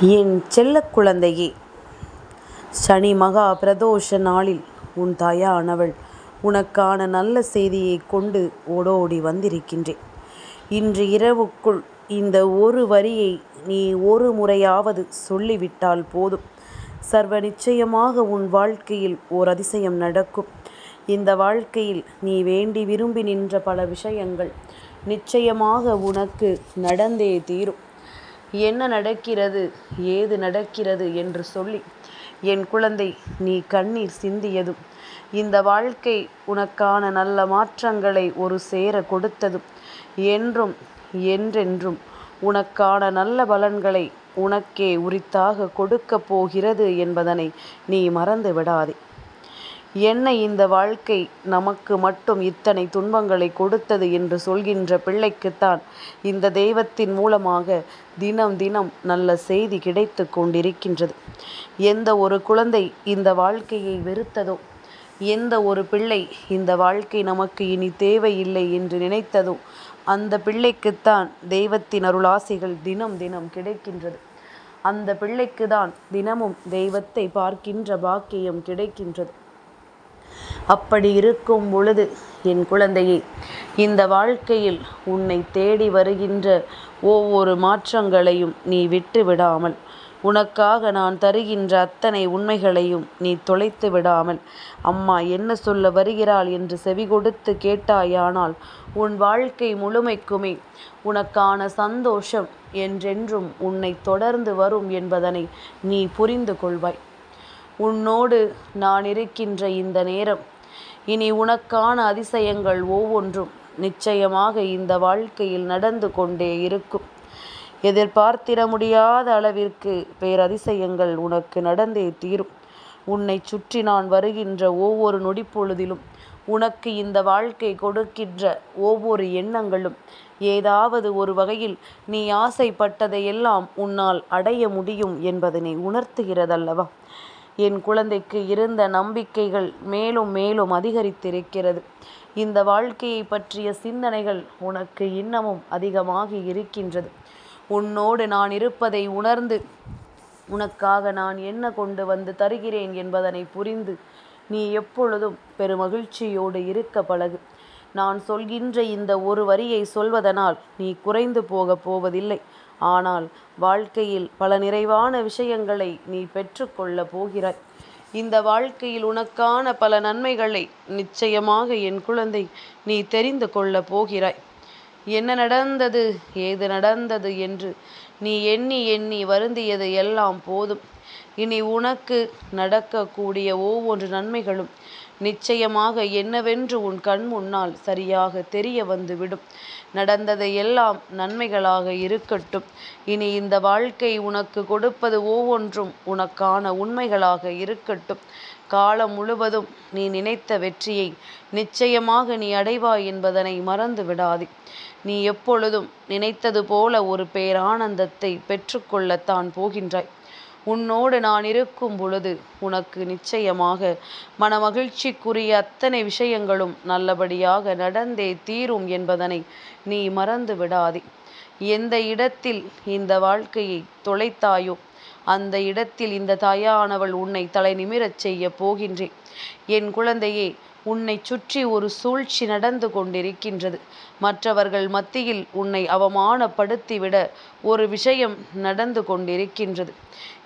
என் செல்ல குழந்தையே. சனி மகா பிரதோஷ நாளில் உன் தாயானவள் உனக்கான நல்ல செய்தியைக் கொண்டு ஓடோடி வந்திருக்கின்றேன். இன்று இரவுக்குள் இந்த ஒரு வரியை நீ ஒரு முறையாவது சொல்லிவிட்டால் போதும். சர்வ நிச்சயமாக உன் வாழ்க்கையில் ஓர் அதிசயம் நடக்கும். இந்த வாழ்க்கையில் நீ வேண்டி விரும்பி நின்ற பல விஷயங்கள் நிச்சயமாக உனக்கு நடந்தே தீரும். என்ன நடக்கிறது? ஏது நடக்கிறது? என்று சொல்லி என் குழந்தை நீ கண்ணீர் சிந்தியதும் இந்த வாழ்க்கை உனக்கான நல்ல மாற்றங்களை ஒரு சேர கொடுத்ததும் என்றும் என்றென்றும் உனக்கான நல்ல பலன்களை உனக்கே உரித்தாக கொடுக்கப் போகிறது என்பதனை நீ மறந்து விடாதே. என்ன இந்த வாழ்க்கை நமக்கு மட்டும் இத்தனை துன்பங்களை கொடுத்தது என்று சொல்கின்ற பிள்ளைக்குத்தான் இந்த தெய்வத்தின் மூலமாக தினம் தினம் நல்ல செய்தி கிடைத்து கொண்டிருக்கின்றது. எந்த ஒரு குழந்தை இந்த வாழ்க்கையை வெறுத்ததோ எந்த ஒரு பிள்ளை இந்த வாழ்க்கை நமக்கு இனி தேவையில்லை என்று நினைத்ததோ அந்த பிள்ளைக்குத்தான் தெய்வத்தின் அருளாசிகள் தினம் தினம் கிடைக்கின்றது. அந்த பிள்ளைக்கு தான் தினமும் தெய்வத்தை பார்க்கின்ற பாக்கியம் கிடைக்கின்றது. அப்படி இருக்கும் பொழுது என் குழந்தையே இந்த வாழ்க்கையில் உன்னை தேடி வருகின்ற ஒவ்வொரு மாற்றங்களையும் நீ விட்டு விடாமல் உனக்காக நான் தருகின்ற அத்தனை உண்மைகளையும் நீ தொலைத்து விடாமல் அம்மா என்ன சொல்ல வருகிறாள் என்று செவி கொடுத்து கேட்டாயானால் உன் வாழ்க்கை முழுமைக்குமே உனக்கான சந்தோஷம் என்றென்றும் உன்னை தொடர்ந்து வரும் என்பதனை நீ புரிந்து கொள்வாய். உன்னோடு நான் இருக்கின்ற இந்த நேரம். இனி உனக்கான அதிசயங்கள் ஒவ்வொன்றும் நிச்சயமாக இந்த வாழ்க்கையில் நடந்து கொண்டே இருக்கும். எதிர்பார்த்திட முடியாத அளவிற்கு பேரதிசயங்கள் உனக்கு நடந்தே தீரும். உன்னை சுற்றி நான் வருகின்ற ஒவ்வொரு நொடிப்பொழுதிலும் உனக்கு இந்த வாழ்க்கை கொடுக்கின்ற ஒவ்வொரு எண்ணங்களும் ஏதாவது ஒரு வகையில் நீ ஆசைப்பட்டதையெல்லாம் உன்னால் அடைய முடியும் என்பதனை உணர்த்துகிறதல்லவா? என் குழந்தைக்கு இருந்த நம்பிக்கைகள் மேலும் மேலும் அதிகரித்திருக்கிறது. இந்த வாழ்க்கையை பற்றிய சிந்தனைகள் உனக்கு இன்னமும் அதிகமாக இருக்கின்றது. உன்னோடு நான் இருப்பதை உணர்ந்து உனக்காக நான் என்ன கொண்டு வந்து தருகிறேன் என்பதனை புரிந்து நீ எப்பொழுதும் பெருமகிழ்ச்சியோடு இருக்க பழகு. நான் சொல்கின்ற இந்த ஒரு வரியை சொல்வதனால் நீ குறைந்து போகப் போவதில்லை. ஆனால் வாழ்க்கையில் பல நிறைவான விஷயங்களை நீ பெற்றுக்கொள்ளப் போகிறாய். இந்த வாழ்க்கையில் உனக்கான பல நன்மைகளை நிச்சயமாக என் குழந்தை நீ தெரிந்து கொள்ளப் போகிறாய். என்ன நடந்தது ஏது நடந்தது என்று நீ எண்ணி எண்ணி வருந்தியது எல்லாம் போதும். இனி உனக்கு நடக்கக்கூடிய ஒவ்வொன்று நன்மைகளும் நிச்சயமாக என்னவென்று உன் கண் முன்னால் சரியாக தெரிய வந்துவிடும். நடந்ததை எல்லாம் நன்மைகளாக இருக்கட்டும். இனி இந்த வாழ்க்கை உனக்கு கொடுப்பது ஒவ்வொன்றும் உனக்கான உண்மைகளாக இருக்கட்டும். காலம் முழுவதும் நீ நினைத்த வெற்றியை நிச்சயமாக நீ அடைவாய் என்பதனை மறந்து விடாதே நீ எப்பொழுதும் நினைத்தது போல ஒரு பேரானந்தத்தை பெற்றுக்கொள்ளத்தான் போகின்றாய். உன்னோடு நான் இருக்கும் பொழுது உனக்கு நிச்சயமாக மனமகிழ்ச்சிக்குரிய அத்தனை விஷயங்களும் நல்லபடியாக நடந்தே தீரும் என்பதனை நீ மறந்து விடாதே. எந்த இடத்தில் இந்த வாழ்க்கையை தொலைத்தாயோ அந்த இடத்தில் இந்த தாயானவள் உன்னை தலை நிமிரச் செய்ய போகின்றேன் என் குழந்தையே உன்னை சுற்றி ஒரு சூழ்ச்சி நடந்து கொண்டிருக்கின்றது. மற்றவர்கள் மத்தியில் உன்னை அவமானப்படுத்திவிட ஒரு விஷயம் நடந்து கொண்டிருக்கின்றது.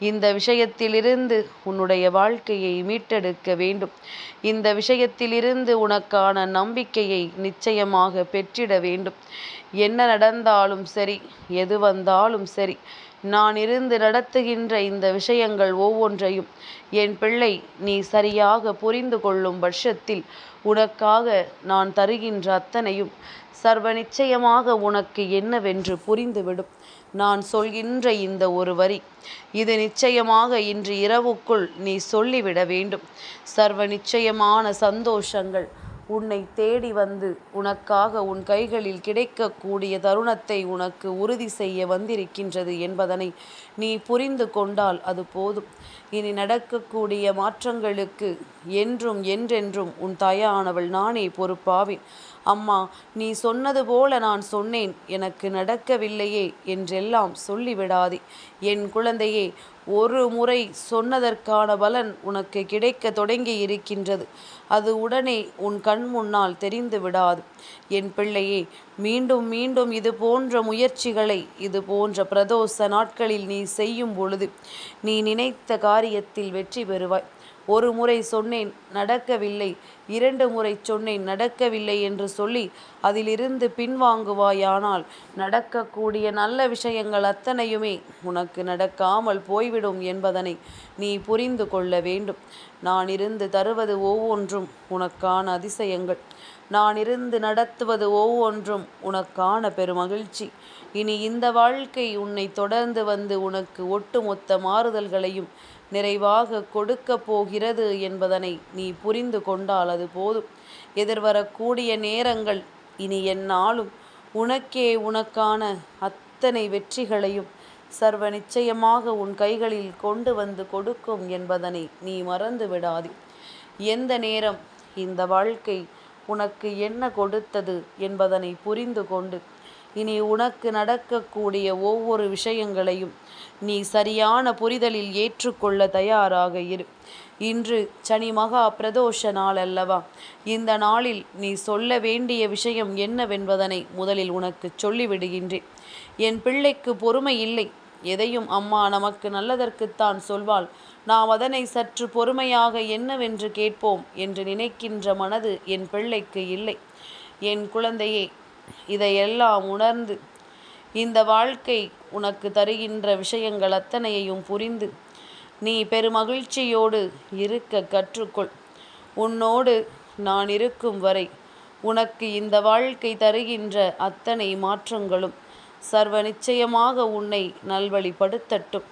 இந்த விஷயத்திலிருந்து உன்னுடைய வாழ்க்கையை மீட்டெடுக்க வேண்டும். இந்த விஷயத்திலிருந்து உனக்கான நம்பிக்கையை நிச்சயமாக பெற்றிட வேண்டும். என்ன நடந்தாலும் சரி எது வந்தாலும் சரி நான் இருந்து நடத்துகின்ற இந்த விஷயங்கள் ஒவ்வொன்றையும் என் பிள்ளை நீ சரியாக புரிந்து கொள்ளும் பட்சத்தில் உனக்காக நான் தருகின்ற அத்தனையும் சர்வ நிச்சயமாக உனக்கு என்னவென்று புரிந்துவிடும். நான் சொல்கின்ற இந்த ஒரு வரி இது நிச்சயமாக இன்று இரவுக்குள் நீ சொல்லிவிட வேண்டும். சர்வ நிச்சயமான சந்தோஷங்கள் உன்னை தேடி வந்து உனக்காக உன் கைகளில் கிடைக்கக்கூடிய தருணத்தை உனக்கு உறுதி செய்ய வந்திருக்கின்றது என்பதனை நீ புரிந்து கொண்டால் அது போதும். இனி நடக்கக்கூடிய மாற்றங்களுக்கு என்றும் என்றென்றும் உன் தாயானவள் நானே பொறுப்பாவேன். அம்மா நீ சொன்னது போல நான் சொன்னேன். எனக்கு நடக்கவில்லையே என்றெல்லாம் சொல்லிவிடாதே. என் குழந்தையே ஒரு முறை சொன்னதற்கான பலன் உனக்கு கிடைக்க தொடங்கி இருக்கின்றது அது உடனே உன் கண் முன்னால் தெரிந்து விடாது என் பிள்ளையே மீண்டும் மீண்டும் இது போன்ற முயற்சிகளை இது போன்ற பிரதோஷ நாட்களில் நீ செய்யும் பொழுது நீ நினைத்த காரியத்தில் வெற்றி பெறுவாய். ஒரு முறை சொன்னேன் நடக்கவில்லை. இரண்டு முறை சொன்னேன் நடக்கவில்லை என்று சொல்லி அதிலிருந்து பின்வாங்குவாயானால் நடக்கக்கூடிய நல்ல விஷயங்கள் அத்தனையுமே உனக்கு நடக்காமல் போய்விடும் என்பதனை நீ புரிந்து கொள்ள வேண்டும். நான் இருந்து தருவது ஒவ்வொன்றும் உனக்கான அதிசயங்கள். நான் இருந்து நடத்துவது ஒவ்வொன்றும் உனக்கான பெருமகிழ்ச்சி. இனி இந்த வாழ்க்கை உன்னை தொடர்ந்து வந்து உனக்கு ஒட்டுமொத்த மாறுதல்களையும் நிறைவாக கொடுக்கப் போகிறது என்பதனை நீ புரிந்து கொண்டால் அது போதும். எதிர்வரக்கூடிய நேரங்கள் இனி என்னாலும் உனக்கே உனக்கான அத்தனை வெற்றிகளையும் சர்வ நிச்சயமாக உன் கைகளில் கொண்டு வந்து கொடுக்கும் என்பதனை நீ மறந்து விடாதே எந்த நேரம் இந்த வாழ்க்கை உனக்கு என்ன கொடுத்தது என்பதனை புரிந்து கொண்டு இனி உனக்கு நடக்கக்கூடிய ஒவ்வொரு விஷயங்களையும் நீ சரியான புரிதலில் ஏற்றுக்கொள்ள தயாராக இரு. இன்று சனி மகா பிரதோஷ நாள் அல்லவா? இந்த நாளில் நீ சொல்ல வேண்டிய விஷயம் என்னவென்பதனை முதலில் உனக்கு சொல்லிவிடுகின்றேன். என் பிள்ளைக்கு பொறுமை இல்லை. எதையும் அம்மா நமக்கு நல்லதற்குத்தான் சொல்வாள். நாம் அதனை சற்று பொறுமையாக என்னவென்று கேட்போம் என்று நினைக்கின்ற மனது என் பிள்ளைக்கு இல்லை. என் குழந்தையே இதையெல்லாம் உணர்ந்து இந்த வாழ்க்கை உனக்கு தருகின்ற விஷயங்கள் அத்தனையையும் புரிந்து நீ பெருமகிழ்ச்சியோடு இருக்க கற்றுக்கொள். உன்னோடு நான் இருக்கும் வரை உனக்கு இந்த வாழ்க்கை தருகின்ற அத்தனை மாற்றங்களும் சர்வ நிச்சயமாக உன்னை நல்வழிப்படுத்தட்டும்.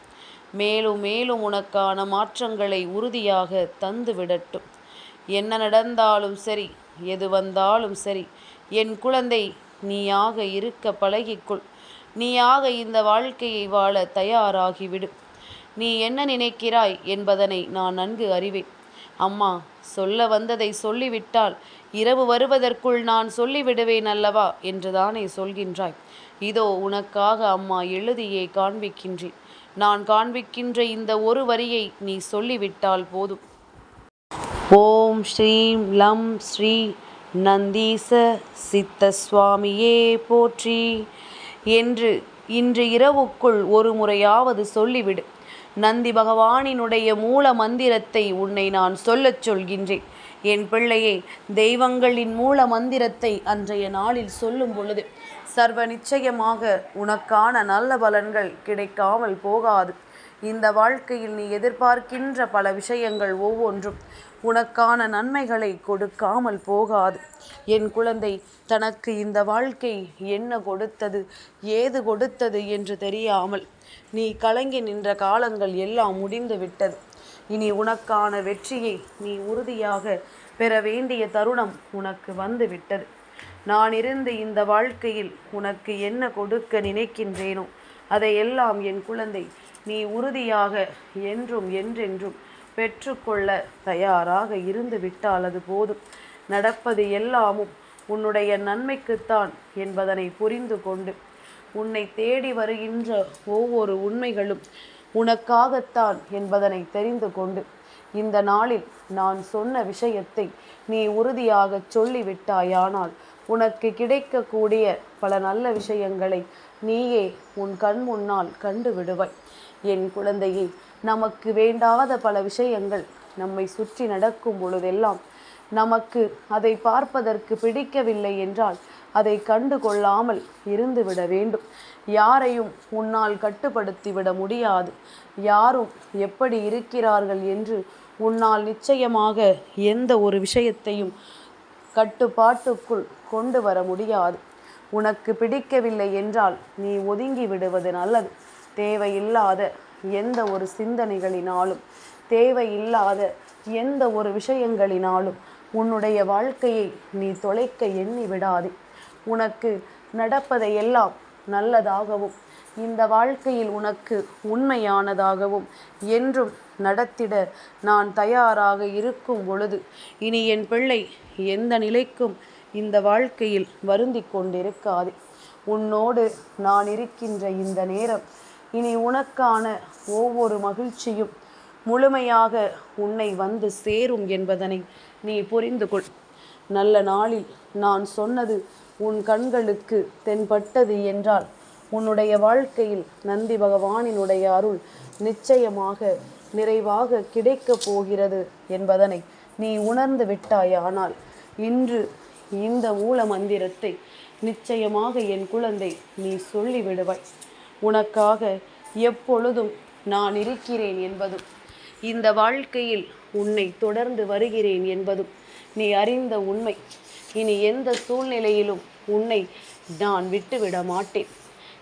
மேலும் மேலும் உனக்கான மாற்றங்களை உறுதியாக தந்து விடட்டும் என்ன நடந்தாலும் சரி எது வந்தாலும் சரி என் குழந்தை நீயாக இருக்க பழகிக்குள். நீயாக இந்த வாழ்க்கையை வாழ தயாராகிவிடும் நீ என்ன நினைக்கிறாய் என்பதனை நான் நன்கு அறிவேன். அம்மா சொல்ல வந்ததை சொல்லிவிட்டால் இரவு வருவதற்குள் நான் சொல்லிவிடுவேன் அல்லவா? என்றுதானே சொல்கின்றாய். இதோ உனக்காக அம்மா எழுதியே காண்பிக்கின்றேன். நான் காண்பிக்கின்ற இந்த ஒரு வரியை நீ சொல்லிவிட்டால் போதும். ஓம் ஸ்ரீம் லம் ஸ்ரீ நந்தீச சித்த சுவாமியே போற்றி. என்று இன்று இரவுக்குள் ஒரு முறையாவது சொல்லிவிடு. நந்தி பகவானினுடைய மூல மந்திரத்தை உன்னை நான் சொல்லச் சொல்கின்றேன். என் பிள்ளையே தெய்வங்களின் மூல மந்திரத்தை அன்றைய நாளில் சொல்லும் பொழுது சர்வ நிச்சயமாக உனக்கான நல்ல பலன்கள் கிடைக்காமல் போகாது. இந்த வாழ்க்கையில் நீ எதிர்பார்க்கின்ற பல விஷயங்கள் ஒவ்வொன்றும் உனக்கான நன்மைகளை கொடுக்காமல் போகாது. என் குழந்தை தனக்கு இந்த வாழ்க்கை என்ன கொடுத்தது ஏது கொடுத்தது என்று தெரியாமல் நீ கலங்கி நின்ற காலங்கள் எல்லாம் முடிந்து விட்டது. இனி உனக்கான வெற்றியை நீ உறுதியாக பெற வேண்டிய தருணம் உனக்கு வந்து விட்டது நான் இருந்து இந்த வாழ்க்கையில் உனக்கு என்ன கொடுக்க நினைக்கின்றேனோ அதையெல்லாம் என் குழந்தை நீ உறுதியாக என்றும் என்றென்றும் பெற்றுக்கொள்ள தயாராக இருந்து விட்டால் அது போதும். நடப்பது எல்லாமும் உன்னுடைய நன்மைக்குத்தான் என்பதனை புரிந்து கொண்டு உன்னை தேடி வருகின்ற ஒவ்வொரு உண்மைகளும் உனக்காகத்தான் என்பதனை தெரிந்து கொண்டு இந்த நாளில் நான் சொன்ன விஷயத்தை நீ உறுதியாக சொல்லிவிட்டாயானால் உனக்கு கிடைக்கக்கூடிய பல நல்ல விஷயங்களை நீயே உன் கண் முன்னால் கண்டு விடுவாய். என் குழந்தையே நமக்கு வேண்டாத பல விஷயங்கள் நம்மை சுற்றி நடக்கும் பொழுதெல்லாம் நமக்கு அதை பார்ப்பதற்கு பிடிக்கவில்லை என்றால் அதை கண்டு கொள்ளாமல் இருந்துவிட வேண்டும். யாரையும் உன்னால் கட்டுப்படுத்திவிட முடியாது. யாரும் எப்படி இருக்கிறார்கள் என்று உன்னால் நிச்சயமாக எந்த ஒரு விஷயத்தையும் கட்டுப்பாட்டுக்குள் கொண்டு வர முடியாது. உனக்கு பிடிக்கவில்லை என்றால் நீ ஒதுங்கி விடுவது நல்லது. தேவையில்லாத எந்த ஒரு சிந்தனைகளினாலும் தேவையில்லாத எந்த ஒரு விஷயங்களினாலும் உன்னுடைய வாழ்க்கையை நீ தொலைக்க எண்ணி விடாதே. உனக்கு நடப்பதையெல்லாம் நல்லதாகவும் இந்த வாழ்க்கையில் உனக்கு உண்மையானதாகவும் என்றும் நடத்திட நான் தயாராக இருக்கும் பொழுது இனி என் பிள்ளை எந்த நிலைக்கும் இந்த வாழ்க்கையில் வருந்தி கொண்டிருக்காது. உன்னோடு நான் இருக்கின்ற இந்த நேரம் இனி உனக்கான ஒவ்வொரு மகிழ்ச்சியும் முழுமையாக உன்னை வந்து சேரும் என்பதனை நீ புரிந்து கொள். நல்ல நாளில் நான் சொன்னது உன் கண்களுக்கு தென்பட்டது என்றால் உன்னுடைய வாழ்க்கையில் நந்தி பகவானினுடைய அருள் நிச்சயமாக நிறைவாக கிடைக்கப் போகிறது என்பதனை நீ உணர்ந்து விட்டாயானால் இன்று இந்த மூல மந்திரத்தை நிச்சயமாக என் குழந்தை நீ சொல்லிவிடுவாய். உனக்காக எப்பொழுதும் நான் இருக்கிறேன் என்பதும் இந்த வாழ்க்கையில் உன்னை தொடர்ந்து வருகிறேன் என்பதும் நீ அறிந்த உண்மை. இனி எந்த சூழ்நிலையிலும் உன்னை நான் விட்டுவிட மாட்டேன்.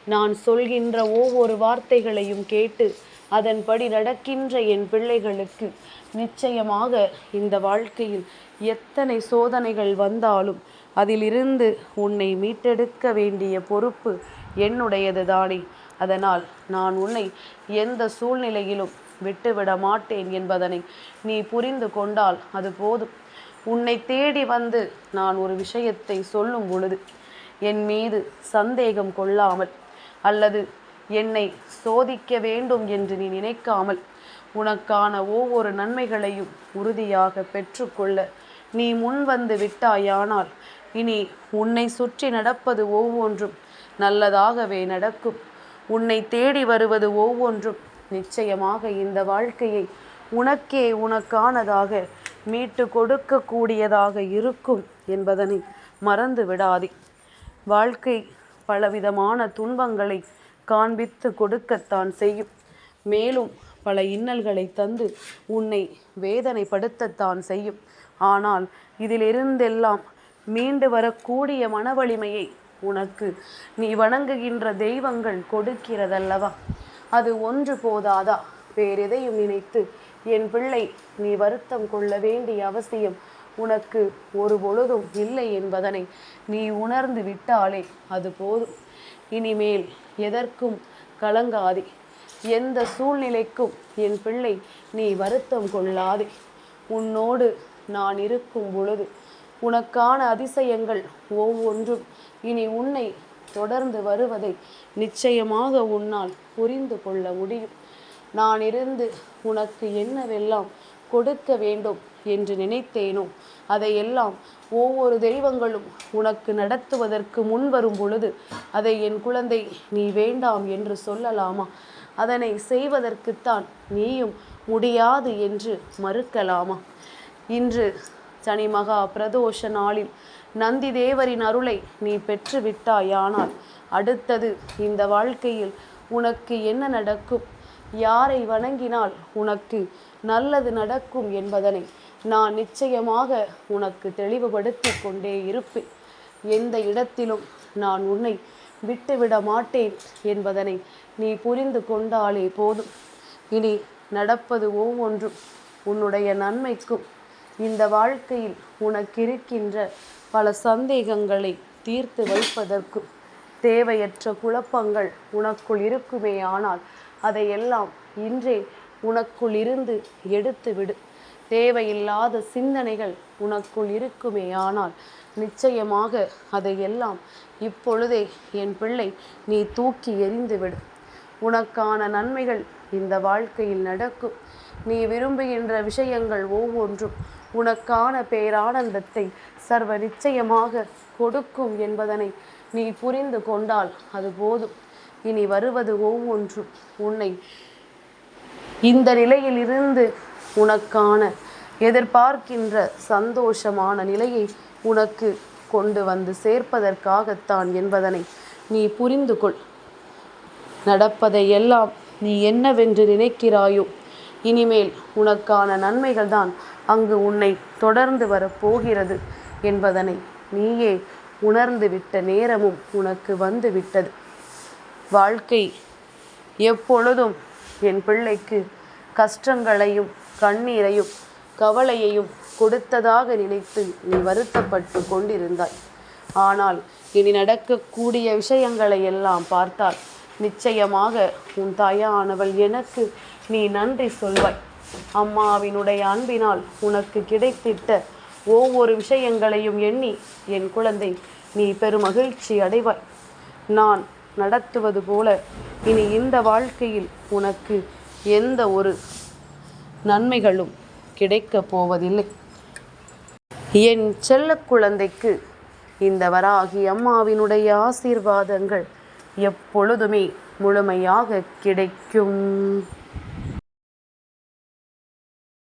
நான் சொல்கின்ற ஒவ்வொரு வார்த்தைகளையும் கேட்டு அதன்படி நடக்கின்ற என் பிள்ளைகளுக்கு நிச்சயமாக இந்த வாழ்க்கையில் எத்தனை சோதனைகள் வந்தாலும் அதிலிருந்து உன்னை மீட்டெடுக்க வேண்டிய பொறுப்பு என்னுடையது தானே அதனால் நான் உன்னை எந்த சூழ்நிலையிலும் விட்டுவிட மாட்டேன் என்பதனை நீ புரிந்து கொண்டால் அது போதும். உன்னை தேடி வந்து நான் ஒரு விஷயத்தை சொல்லும் பொழுது என் மீது சந்தேகம் கொள்ளாமல் அல்லது என்னை சோதிக்க வேண்டும் என்று நீ நினைக்காமல் உனக்கான ஒவ்வொரு நன்மைகளையும் உறுதியாக பெற்றுக்கொள்ள நீ முன் வந்து விட்டாயானால் இனி உன்னை சுற்றி நடப்பது ஒவ்வொன்றும் நல்லதாகவே நடக்கும். உன்னை தேடி வருவது ஒவ்வொன்றும். நிச்சயமாக இந்த வாழ்க்கையை உனக்கே உனக்கானதாக மீட்டு கொடுக்கக்கூடியதாக இருக்கும் என்பதனை மறந்து விடாதே. வாழ்க்கை பலவிதமான துன்பங்களை காண்பித்து கொடுக்கத்தான் செய்யும். மேலும் பல இன்னல்களை தந்து உன்னை வேதனைப்படுத்தத்தான் செய்யும். ஆனால் இதிலிருந்தெல்லாம் மீண்டு வரக்கூடிய மன வலிமையை உனக்கு. நீ வணங்குகின்ற தெய்வங்கள் கொடுக்கிறதல்லவா? அது ஒன்று போதாதா? வேறெதையும் நினைத்து என் பிள்ளை நீ வருத்தம் கொள்ள வேண்டிய அவசியம் உனக்கு ஒரு பொழுதும் இல்லை என்பதனை நீ உணர்ந்து விட்டாலே அது போதும். இனிமேல் எதற்கும் கலங்காதே. எந்த சூழ்நிலைக்கும் என் பிள்ளை நீ வருத்தம் கொள்ளாதே. உன்னோடு நான் இருக்கும் பொழுது உனக்கான அதிசயங்கள் ஒவ்வொன்றும். இனி உன்னை தொடர்ந்து வருவதை நிச்சயமாக உன்னால் புரிந்து கொள்ள முடியும். நான் இருந்து உனக்கு என்னவெல்லாம் கொடுக்க வேண்டும் என்று நினைத்தேனோ அதையெல்லாம் ஒவ்வொரு தெய்வங்களும் உனக்கு நடத்துவதற்கு முன் வரும் பொழுது அதை என் குழந்தை நீ வேண்டாம் என்று சொல்லலாமா? அதனை செய்வதற்குத்தான் நீயும் முடியாது என்று மறுக்கலாமா? இன்று சனி மகா பிரதோஷ நாளில் நந்தி தேவரின் அருளை நீ பெற்று விட்டாயானால் அடுத்தது இந்த வாழ்க்கையில் உனக்கு என்ன நடக்கும்? யாரை வணங்கினால் உனக்கு நல்லது நடக்கும் என்பதனை நான் நிச்சயமாக உனக்கு தெளிவுபடுத்தி கொண்டே இருப்பேன். எந்த இடத்திலும் நான் உன்னை விட்டுவிட மாட்டேன் என்பதனை நீ புரிந்து கொண்டாலே போதும். இனி நடப்பது ஒவ்வொன்றும் உன்னுடைய நன்மைக்கும் இந்த வாழ்க்கையில் உனக்கிருக்கின்ற பல சந்தேகங்களை தீர்த்து வைப்பதற்கும் தேவையற்ற குழப்பங்கள் உனக்குள் இருக்குமே ஆனால் அதையெல்லாம் இன்றே உனக்குள் இருந்து எடுத்து விடு தேவையில்லாத சிந்தனைகள் உனக்குள் இருக்குமே ஆனால் நிச்சயமாக அதையெல்லாம் இப்பொழுதே என் பிள்ளை நீ தூக்கி எறிந்துவிடு. உனக்கான நன்மைகள் இந்த வாழ்க்கையில் நடக்கும். நீ விரும்புகின்ற விஷயங்கள் ஒவ்வொன்றும் உனக்கான பேரானந்தத்தை சர்வ நிச்சயமாக கொடுக்கும் என்பதனை நீ புரிந்து கொண்டால் அது போதும். இனி வருவது ஒவ்வொன்றும் உன்னை இந்த நிலையில் இருந்து உனக்கான எதிர்பார்க்கின்ற சந்தோஷமான நிலையை உனக்கு கொண்டு வந்து சேர்ப்பதற்காகத்தான் என்பதனை நீ புரிந்து கொள். நடப்பதை எல்லாம் நீ என்னவென்று நினைக்கிறாயோ இனிமேல் உனக்கான நன்மைகள் தான் அங்கு உன்னை தொடர்ந்து வரப்போகிறது என்பதனை நீயே உணர்ந்துவிட்ட நேரமும் உனக்கு வந்து விட்டது வாழ்க்கை எப்பொழுதும் என் பிள்ளைக்கு கஷ்டங்களையும் கண்ணீரையும் கவலையையும் கொடுத்ததாக நினைத்து நீ வருத்தப்பட்டு கொண்டிருந்தாய். ஆனால் இனி நடக்கக்கூடிய விஷயங்களை எல்லாம் பார்த்தால் நிச்சயமாக உன் தாயானவள் எனக்கு நீ நன்றி சொல்வாய். அம்மாவினுடைய அன்பினால் உனக்கு கிடைத்திட்ட ஒவ்வொரு விஷயங்களையும் எண்ணி என் குழந்தை நீ பெருமகிழ்ச்சி அடைவாய். நான் நடத்துவது போல இனி இந்த வாழ்க்கையில் உனக்கு எந்த ஒரு நன்மைகளும் கிடைக்கப் போவதில்லை. என் செல்ல குழந்தைக்கு இந்த வராகி அம்மாவினுடைய ஆசீர்வாதங்கள் எப்பொழுதுமே முழுமையாக கிடைக்கும்.